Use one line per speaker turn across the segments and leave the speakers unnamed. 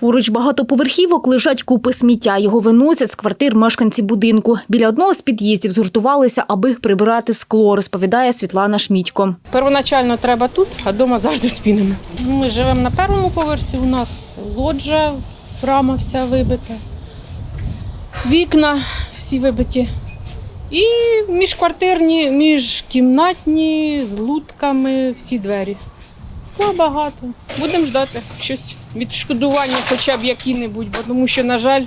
Поруч багатоповерхівок лежать купи сміття. Його виносять з квартир мешканці будинку. Біля одного з під'їздів згуртувалися, аби прибирати скло, розповідає Світлана Шмідько.
Первоначально треба тут, а вдома завжди спінимо. Ми живемо на першому поверсі, у нас лоджа, рама вся вибита, вікна всі вибиті. І міжквартирні, міжкімнатні, з лутками, всі двері. Скла багато. Будемо ждати щось відшкодування, хоча б які-небудь, бо тому що, на жаль,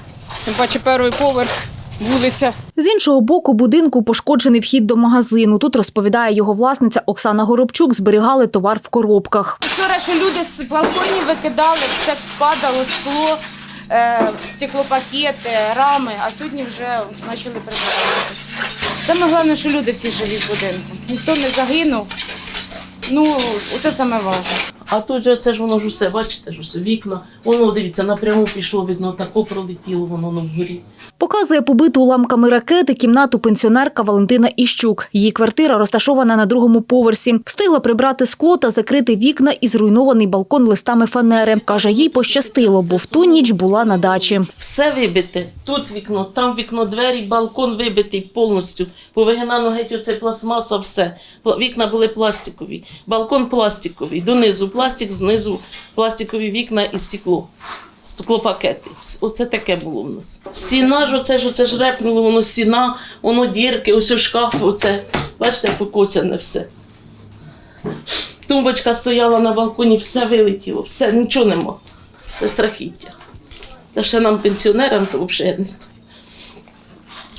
тим паче перший поверх, вулиця
З іншого боку будинку пошкоджений вхід до магазину. Тут розповідає його власниця Оксана Горобчук. Зберігали товар в коробках.
Вчора ще люди з балконів викидали, все падало, скло, е, стеклопакети, рами, а сьогодні вже почали прибирати. Саме головне, що люди всі живі в будинку. Ніхто не загинув. Ну, це саме важливо.
А тут же це ж воно ж усе, бачите ж усе, вікна. Воно дивіться, напряму пішло, видно, тако пролетіло воно на вгорі.
Показує побиту уламками ракети кімнату пенсіонерка Валентина Іщук. Її квартира розташована на другому поверсі. Встигла прибрати скло та закрити вікна і зруйнований балкон листами фанери. Каже, їй пощастило, бо в ту ніч була на дачі.
Все вибите. Тут вікно, там вікно, двері, балкон вибитий повністю. Повигинано геть оце пластмаса, все. Вікна були пластикові, балкон пластиковий, донизу пластик, знизу пластикові вікна і стекло. Стеклопакети. Оце таке було в нас. Стіна ж оце ж оце ж репнуло, воно стіна, воно дірки, ось шкаф, оце. Бачите, покоцяне все. Тумбочка стояла на балконі, все вилетіло, все, нічого нема. Це страхіття. Та ще нам, пенсіонерам, то взагалі я не знаю.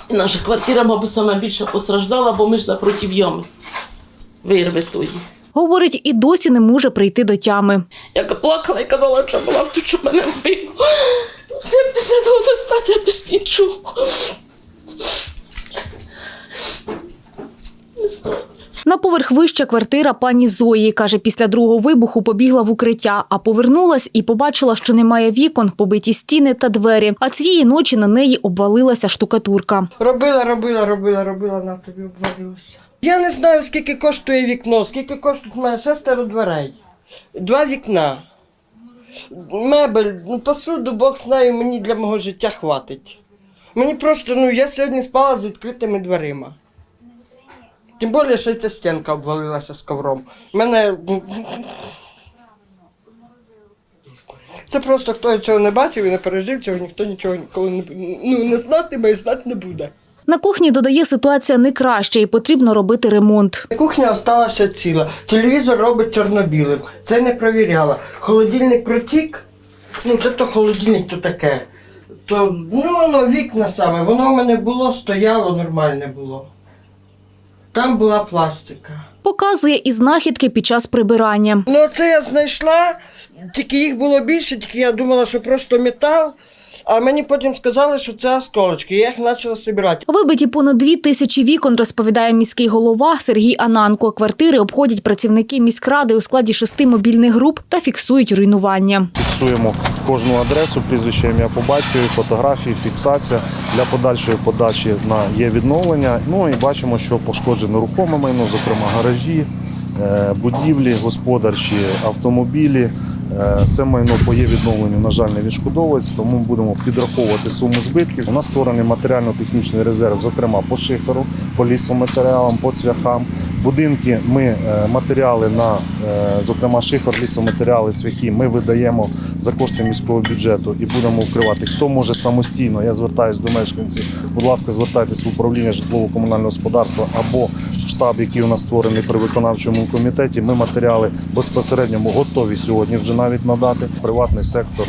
І наша квартира, мабуть, саме більше постраждала, бо ми ж напроти ями. Вирви тої.
Говорить, і досі не може прийти до тями.
Я плакала і казала, що була тут, що мене вбив. 70 років стася без нічого. Не знаю.
На поверх вища квартира пані Зої. Каже, після другого вибуху побігла в укриття, а повернулась і побачила, що немає вікон, побиті стіни та двері. А цієї ночі на неї обвалилася штукатурка.
Робила, робила, робила, робила, на тобі обвалилося. Я не знаю, скільки коштує вікно, скільки коштує мене шестеро дверей, два вікна. Мебель, ну, посуду, Бог знає, мені для мого життя хватить. Мені просто, ну, я сьогодні спала з відкритими дверима. Тим більше, що ця стінка обвалилася з ковром. Мене. ну, Це просто хто цього не бачив і не пережив, цього ніхто нічого ніколи не, ну, не знатиме і знати не буде.
На кухні додає ситуація не краща і потрібно робити ремонт.
Кухня залишилася ціла. Телевізор робить чорно-білим. Це не провіряла. Холодильник протік. Ну, це то холодильник то таке. То, ну, воно вікна саме. Воно в мене було, стояло, нормальне було. Там була пластика.
Показує і знахідки під час прибирання.
Ну, це я знайшла, тільки їх було більше, тільки я думала, що просто метал. А мені потім сказали, що це осколочки. Я їх почала збирати.
Вибиті понад дві тисячі вікон, розповідає міський голова Сергій Ананко. Квартири обходять працівники міськради у складі шести мобільних груп та фіксують руйнування.
Фіксуємо кожну адресу, прізвище, ім'я по батькові, фотографії, фіксація для подальшої подачі на є відновлення. Ну і бачимо, що пошкоджено рухоме майно, зокрема гаражі, е, будівлі, господарчі автомобілі. Е, Це майно по є відновленню, на жаль, не відшкодовується, тому ми будемо підраховувати суму збитків. У нас створений матеріально-технічний резерв, зокрема по шиферу, по лісоматеріалам, по цвяхам. Будинки ми е, матеріали на, е, зокрема, шифер, лісоматеріали, цвяхи, ми видаємо за кошти міського бюджету і будемо вкривати. Хто може самостійно, я звертаюся до мешканців. Будь ласка, звертайтесь в управління житлово-комунального господарства або штаб, який у нас створений при виконавчому комітеті. Ми матеріали безпосередньо готові сьогодні вже навіть надати приватний сектор.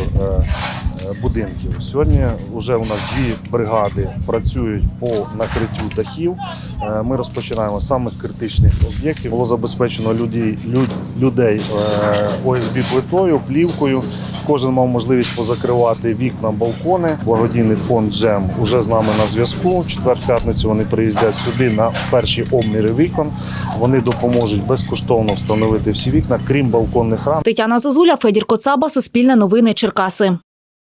Будинків сьогодні вже у нас дві бригади працюють по накриттю дахів. Е, Ми розпочинаємо з самих критичних об'єктів. Було забезпечено людей, люд, людей е, ОСБ плитою, плівкою. Кожен мав можливість позакривати вікна, балкони. Благодійний фонд Джем уже з нами на зв'язку. В четвер-п'ятницю вони приїздять сюди на перші обміри вікон. Вони допоможуть безкоштовно встановити всі вікна, крім балконних рам.
Тетяна Зозуля, Федір Коцаба, Суспільне новини, Черкаси.